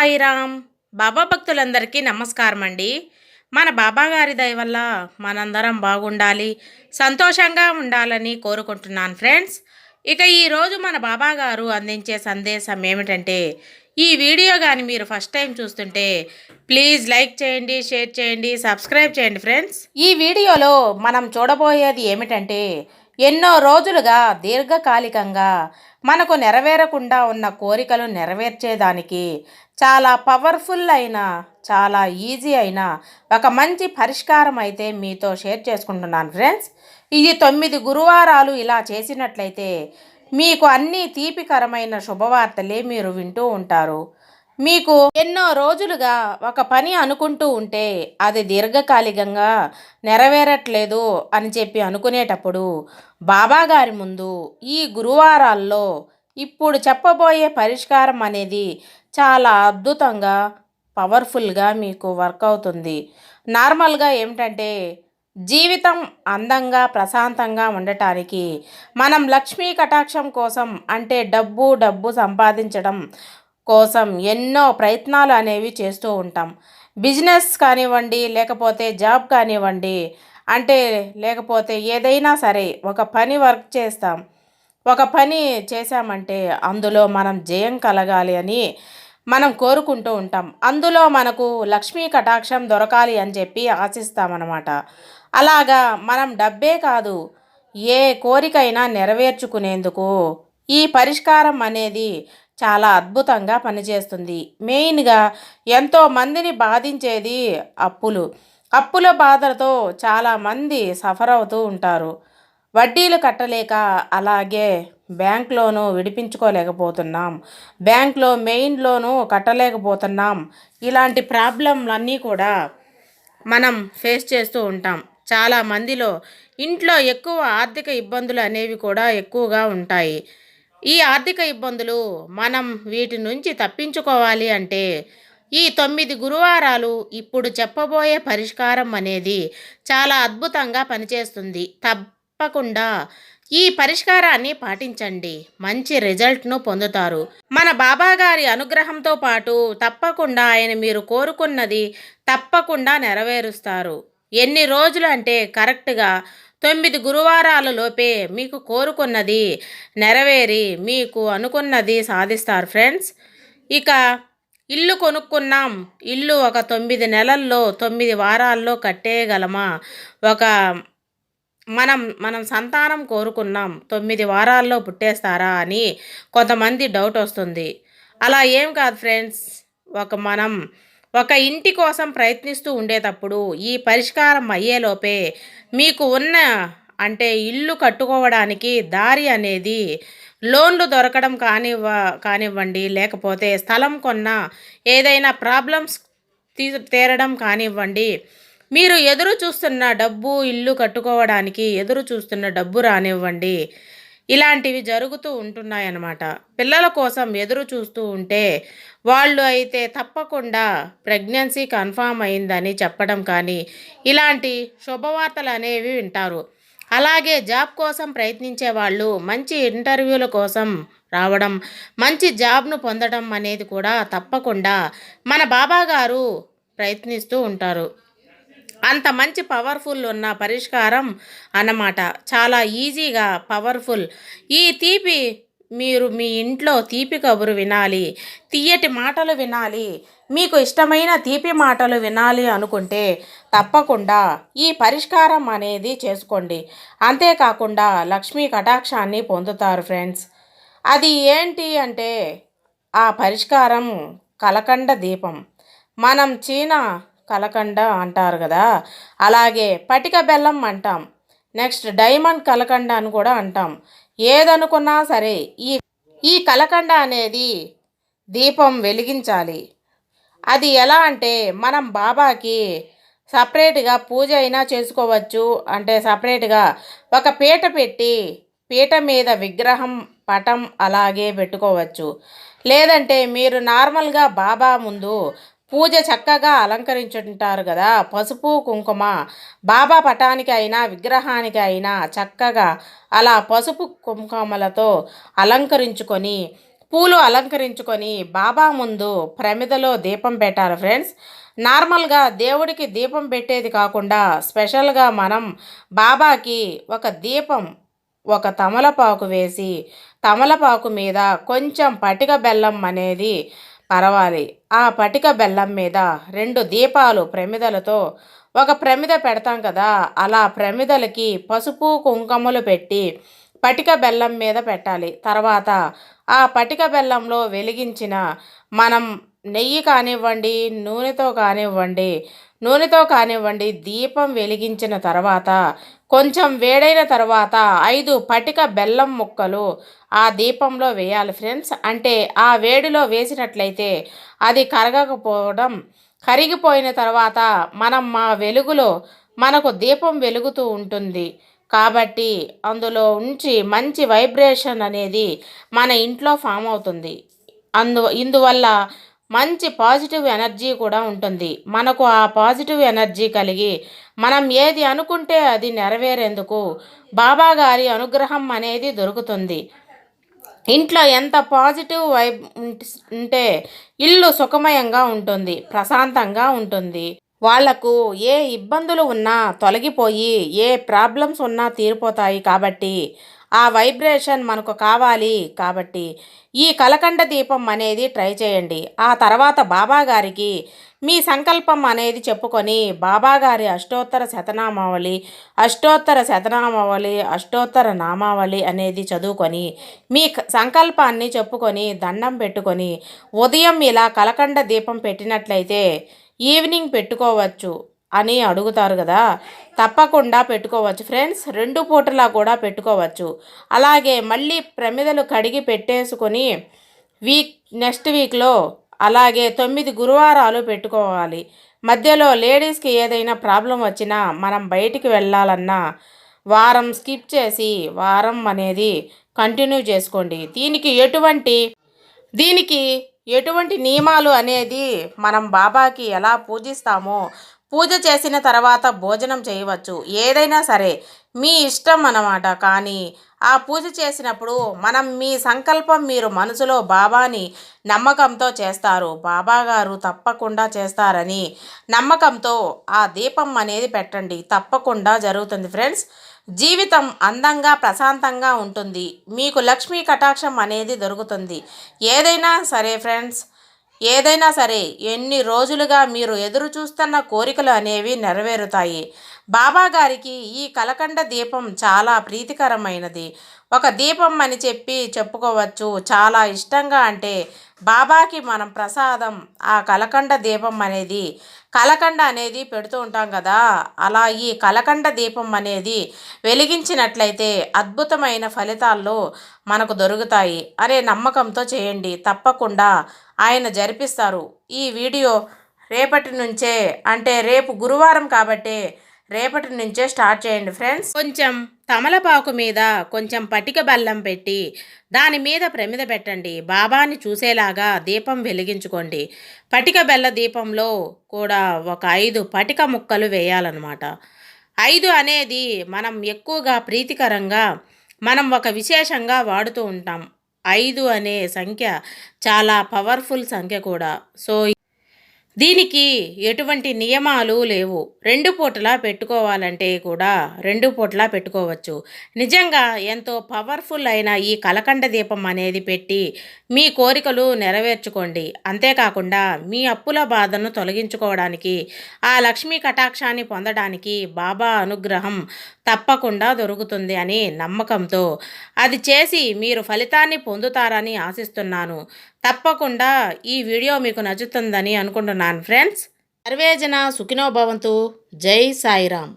సాయిరామ్. బాబా భక్తులందరికీ నమస్కారం అండి మన బాబాగారి దయ వల్ల మనందరం బాగుండాలి సంతోషంగా ఉండాలని కోరుకుంటున్నాను ఫ్రెండ్స్. ఇక ఈరోజు మన బాబా గారు అందించే సందేశం ఏమిటంటే ఈ వీడియో కానీ మీరు ఫస్ట్ టైం చూస్తుంటే ప్లీజ్ లైక్ చేయండి షేర్ చేయండి సబ్స్క్రైబ్ చేయండి ఫ్రెండ్స్. ఈ వీడియోలో మనం చూడబోయేది ఏమిటంటే ఎన్నో రోజులుగా దీర్ఘకాలికంగా మనకు నెరవేరకుండా ఉన్న కోరికలు నెరవేర్చేదానికి చాలా పవర్ఫుల్ అయిన చాలా ఈజీ అయిన ఒక మంచి పరిష్కారం అయితే మీతో షేర్ చేసుకుంటున్నాను ఫ్రెండ్స్ ఇది తొమ్మిది గురువారాలు ఇలా చేసినట్లయితే మీకు అన్ని తీపికరమైన శుభవార్తలే మీరు వింటూ ఉంటారు. మీకు ఎన్నో రోజులుగా ఒక పని అనుకుంటూ ఉంటే అది దీర్ఘకాలికంగా నెరవేరట్లేదు అని చెప్పి అనుకునేటప్పుడు బాబాగారి ముందు ఈ గురువారాల్లో ఇప్పుడు చెప్పబోయే పరిష్కారం అనేది చాలా అద్భుతంగా పవర్ఫుల్గా మీకు వర్క్ అవుతుంది. నార్మల్గా ఏమిటంటే జీవితం అందంగా ప్రశాంతంగా ఉండటానికి మనం లక్ష్మీ కటాక్షం కోసం అంటే డబ్బు డబ్బు సంపాదించడం కోసం ఎన్నో ప్రయత్నాలు అనేవి చేస్తూ ఉంటాం. బిజినెస్ కానివ్వండి లేకపోతే జాబ్ కానివ్వండి అంటే లేకపోతే ఏదైనా సరే ఒక పని వర్క్ చేస్తాం. ఒక పని చేశామంటే అందులో మనం జయం కలగాలి అని మనం కోరుకుంటూ ఉంటాం. అందులో మనకు లక్ష్మీ కటాక్షం దొరకాలి అని చెప్పి ఆశిస్తామన్నమాట. అలాగా మనం డబ్బే కాదు ఏ కోరికైనా నెరవేర్చుకునేందుకు ఈ పరిష్కారం అనేది చాలా అద్భుతంగా పనిచేస్తుంది. మెయిన్గా ఎంతో మందిని బాధించేది అప్పులు. అప్పుల బాధలతో చాలామంది సఫర్ అవుతూ ఉంటారు. వడ్డీలు కట్టలేక అలాగే బ్యాంక్ లోను విడిపించుకోలేకపోతున్నాం. బ్యాంక్లో మెయిన్ లోను కట్టలేకపోతున్నాం. ఇలాంటి ప్రాబ్లంలన్నీ కూడా మనం ఫేస్ చేస్తూ ఉంటాం. చాలా మందిలో ఇంట్లో ఎక్కువ ఆర్థిక ఇబ్బందులు అనేవి కూడా ఎక్కువగా ఉంటాయి. ఈ ఆర్థిక ఇబ్బందులు మనం వీటి నుంచి తప్పించుకోవాలి అంటే ఈ తొమ్మిది గురువారాలు ఇప్పుడు చెప్పబోయే పరిష్కారం అనేది చాలా అద్భుతంగా పనిచేస్తుంది. తప్పకుండా ఈ పరిష్కారాన్ని పాటించండి. మంచి రిజల్ట్ను పొందుతారు. మన బాబా గారి అనుగ్రహంతో పాటు తప్పకుండా ఆయన మీరు కోరుకున్నది తప్పకుండా నెరవేరుస్తారు. ఎన్ని రోజులు అంటే కరెక్ట్గా తొమ్మిది గురువారాలలోపే మీకు కోరుకున్నది నెరవేరి మీకు అనుకున్నది సాధిస్తారు ఫ్రెండ్స్. ఇక ఇల్లు కొనుక్కున్నాం. ఇల్లు ఒక తొమ్మిది నెలల్లో తొమ్మిది వారాల్లో కట్టేయగలమా? ఒక మనం మనం సంతానం కోరుకున్నాం. తొమ్మిది వారాల్లో పుట్టేస్తారా అని కొంతమంది డౌట్ వస్తుంది. అలా ఏం కాదు ఫ్రెండ్స్. ఒక మనం ఒక ఇంటి కోసం ప్రయత్నిస్తూ ఉండేటప్పుడు ఈ పరిష్కారం అయ్యేలోపే మీకు ఉన్న అంటే ఇల్లు కట్టుకోవడానికి దారి అనేది లోన్లు దొరకడం కానివ్వ కానివ్వండి లేకపోతే స్థలం కొన్న ఏదైనా ప్రాబ్లమ్స్ తీ తీరడం కానివ్వండి మీరు ఎదురు చూస్తున్న డబ్బు ఇల్లు కట్టుకోవడానికి ఎదురు చూస్తున్న డబ్బు రానివ్వండి ఇలాంటివి జరుగుతూ ఉంటున్నాయన్నమాట. పిల్లల కోసం ఎదురు చూస్తూ ఉంటే వాళ్ళు అయితే తప్పకుండా ప్రెగ్నెన్సీ కన్ఫామ్ అయిందని చెప్పడం కానీ ఇలాంటి శుభవార్తలు అనేవి వింటారు. అలాగే జాబ్ కోసం ప్రయత్నించే వాళ్ళు మంచి ఇంటర్వ్యూల కోసం రావడం మంచి జాబ్ను పొందడం అనేది కూడా తప్పకుండా మన బాబా గారు ప్రయత్నిస్తూ ఉంటారు. అంత మంచి పవర్ఫుల్ ఉన్న పరిష్కారం అన్నమాట. చాలా ఈజీగా పవర్ఫుల్. ఈ తీపి మీరు మీ ఇంట్లో తీపి కబురు వినాలి తీయటి మాటలు వినాలి మీకు ఇష్టమైన తీపి మాటలు వినాలి అనుకుంటే తప్పకుండా ఈ పరిష్కారం అనేది చేసుకోండి. అంతేకాకుండా లక్ష్మీ కటాక్షాన్ని పొందుతారు ఫ్రెండ్స్. అది ఏంటి అంటే ఆ పరిష్కారం కలకండ దీపం. మనం చీన కలకండ అంటారు కదా? అలాగే పటిక బెల్లం అంటాం. నెక్స్ట్ డైమండ్ కలకండ అని కూడా అంటాం. ఏదనుకున్నా సరే ఈ ఈ కలకండ అనేది దీపం వెలిగించాలి. అది ఎలా అంటే మనం బాబాకి సపరేట్గా పూజ అయినా చేసుకోవచ్చు. అంటే సపరేట్గా ఒక పీట పెట్టి పీట మీద విగ్రహం పటం అలాగే పెట్టుకోవచ్చు. లేదంటే మీరు నార్మల్గా బాబా ముందు పూజ చక్కగా అలంకరించుంటారు కదా. పసుపు కుంకుమ బాబా పటానికి అయినా విగ్రహానికి అయినా చక్కగా అలా పసుపు కుంకుమలతో అలంకరించుకొని పూలు అలంకరించుకొని బాబా ముందు ప్రమిదలో దీపం పెట్టాలి ఫ్రెండ్స్. నార్మల్గా దేవుడికి దీపం పెట్టేది కాకుండా స్పెషల్గా మనం బాబాకి ఒక దీపం ఒక తమలపాకు వేసి తమలపాకు మీద కొంచెం పటిక బెల్లం అనేది పరవాలి. ఆ పటిక బెల్లం మీద రెండు దీపాలు ప్రమిదలతో ఒక ప్రమిద పెడతాం కదా అలా ప్రమిదలకి పసుపు కుంకుమలు పెట్టి పటిక బెల్లం మీద పెట్టాలి. తర్వాత ఆ పటిక బెల్లంలో వెలిగించిన మనం నెయ్యి కానివ్వండి నూనెతో కానివ్వండి నూనెతో కానివ్వండి దీపం వెలిగించిన తర్వాత కొంచెం వేడైన తర్వాత ఐదు పటిక బెల్లం ముక్కలు ఆ దీపంలో వేయాలి ఫ్రెండ్స్. అంటే ఆ వేడిలో వేసినట్లయితే అది కరగకపోవడం కరిగిపోయిన తర్వాత మనం మా వెలుగులో మనకు దీపం వెలుగుతూ ఉంటుంది. కాబట్టి అందులో ఉంచి మంచి వైబ్రేషన్ అనేది మన ఇంట్లో ఫామ్ అవుతుంది. అందు ఇందువల్ల మంచి పాజిటివ్ ఎనర్జీ కూడా ఉంటుంది. మనకు ఆ పాజిటివ్ ఎనర్జీ కలిగి మనం ఏది అనుకుంటే అది నెరవేరేందుకు బాబా గారి అనుగ్రహం అనేది దొరుకుతుంది. ఇంట్లో ఎంత పాజిటివ్ వైబ్ ఉంటే ఇల్లు సుఖమయంగా ఉంటుంది ప్రశాంతంగా ఉంటుంది. వాళ్ళకు ఏ ఇబ్బందులు ఉన్నా తొలగిపోయి ఏ ప్రాబ్లమ్స్ ఉన్నా తీరిపోతాయి కాబట్టి ఆ వైబ్రేషన్ మనకు కావాలి కాబట్టి ఈ కలకండ దీపం అనేది ట్రై చేయండి. ఆ తర్వాత బాబాగారికి మీ సంకల్పం అనేది చెప్పుకొని బాబాగారి అష్టోత్తర శతనామావళి అష్టోత్తర శతనామావళి అష్టోత్తర నామావళి అనేది చదువుకొని మీ సంకల్పాన్ని చెప్పుకొని దండం పెట్టుకొని ఉదయం ఇలా కలకండ దీపం పెట్టినట్లయితే ఈవినింగ్ పెట్టుకోవచ్చు. అని అడుగుతారు కదా. తప్పకుండా పెట్టుకోవచ్చు ఫ్రెండ్స్. రెండు పూటలా కూడా పెట్టుకోవచ్చు. అలాగే మళ్ళీ ప్రమిదలు కడిగి పెట్టేసుకొని వీక్ నెక్స్ట్ వీక్లో అలాగే తొమ్మిది గురువారాలు పెట్టుకోవాలి. మధ్యలో లేడీస్కి ఏదైనా ప్రాబ్లం వచ్చినా మనం బయటికి వెళ్ళాలన్నా వారం స్కిప్ చేసి వారం అనేది కంటిన్యూ చేసుకోండి. దీనికి ఎటువంటి దీనికి ఎటువంటి నియమాలు అనేది మనం బాబాకి ఎలా పూజిస్తామో పూజ చేసిన తర్వాత భోజనం చేయవచ్చు. ఏదైనా సరే మీ ఇష్టం అన్నమాట. కానీ ఆ పూజ చేసినప్పుడు మనం మీ సంకల్పం మీరు మనసులో బాబాని నమ్మకంతో చేస్తారు. బాబా గారు తప్పకుండా చేస్తారని నమ్మకంతో ఆ దీపం అనేది పెట్టండి. తప్పకుండా జరుగుతుంది ఫ్రెండ్స్. జీవితం అందంగా ప్రశాంతంగా ఉంటుంది. మీకు లక్ష్మీ కటాక్షం అనేది దొరుకుతుంది. ఏదైనా సరే ఫ్రెండ్స్ ఏదైనా సరే ఎన్ని రోజులుగా మీరు ఎదురు చూస్తున్న కోరికలు అనేవి నెరవేరుతాయి. బాబా గారికి ఈ కలకండ దీపం చాలా ప్రీతికరమైనది. ఒక దీపం అని చెప్పి చెప్పుకోవచ్చు. చాలా ఇష్టంగా అంటే బాబాకి మనం ప్రసాదం ఆ కలకండ దీపం అనేది కలకండ అనేది పెడుతూ ఉంటాం కదా. అలా ఈ కలకండ దీపం అనేది వెలిగించినట్లయితే అద్భుతమైన ఫలితాల్లో మనకు దొరుకుతాయి. అనే నమ్మకంతో చేయండి. తప్పకుండా ఆయన జరిపిస్తారు. ఈ వీడియో రేపటి నుంచే అంటే రేపు గురువారం కాబట్టే రేపటి నుంచే స్టార్ట్ చేయండి ఫ్రెండ్స్. కొంచెం తమలపాకు మీద కొంచెం పటిక బెల్లం పెట్టి దాని మీద ప్రమిద పెట్టండి. బాబాని చూసేలాగా దీపం వెలిగించుకోండి. పటిక బెల్ల దీపంలో కూడా ఒక ఐదు పటిక ముక్కలు వేయాలన్నమాట. ఐదు అనేది మనం ఎక్కువగా ప్రీతికరంగా మనం ఒక విశేషంగా వాడుతూ ఉంటాం. ఐదు అనే సంఖ్య చాలా పవర్ఫుల్ సంఖ్య కూడా. సో దీనికి ఎటువంటి నియమాలు లేవు. రెండు పూటలా పెట్టుకోవాలంటే కూడా రెండు పూటలా పెట్టుకోవచ్చు. నిజంగా ఎంతో పవర్ఫుల్ అయిన ఈ కలకండ దీపం అనేది పెట్టి మీ కోరికలు నెరవేర్చుకోండి. అంతేకాకుండా మీ అప్పుల బాధను తొలగించుకోవడానికి ఆ లక్ష్మీ కటాక్షాన్ని పొందడానికి బాబా అనుగ్రహం తప్పకుండా దొరుకుతుంది అని నమ్మకంతో అది చేసి మీరు ఫలితాన్ని పొందుతారని ఆశిస్తున్నాను. తప్పకుండా ఈ వీడియో మీకు నచ్చుతుందని అనుకుంటున్నాను ఫ్రెండ్స్. సర్వేజన సుఖినోభవంతు జై సాయిరామ్.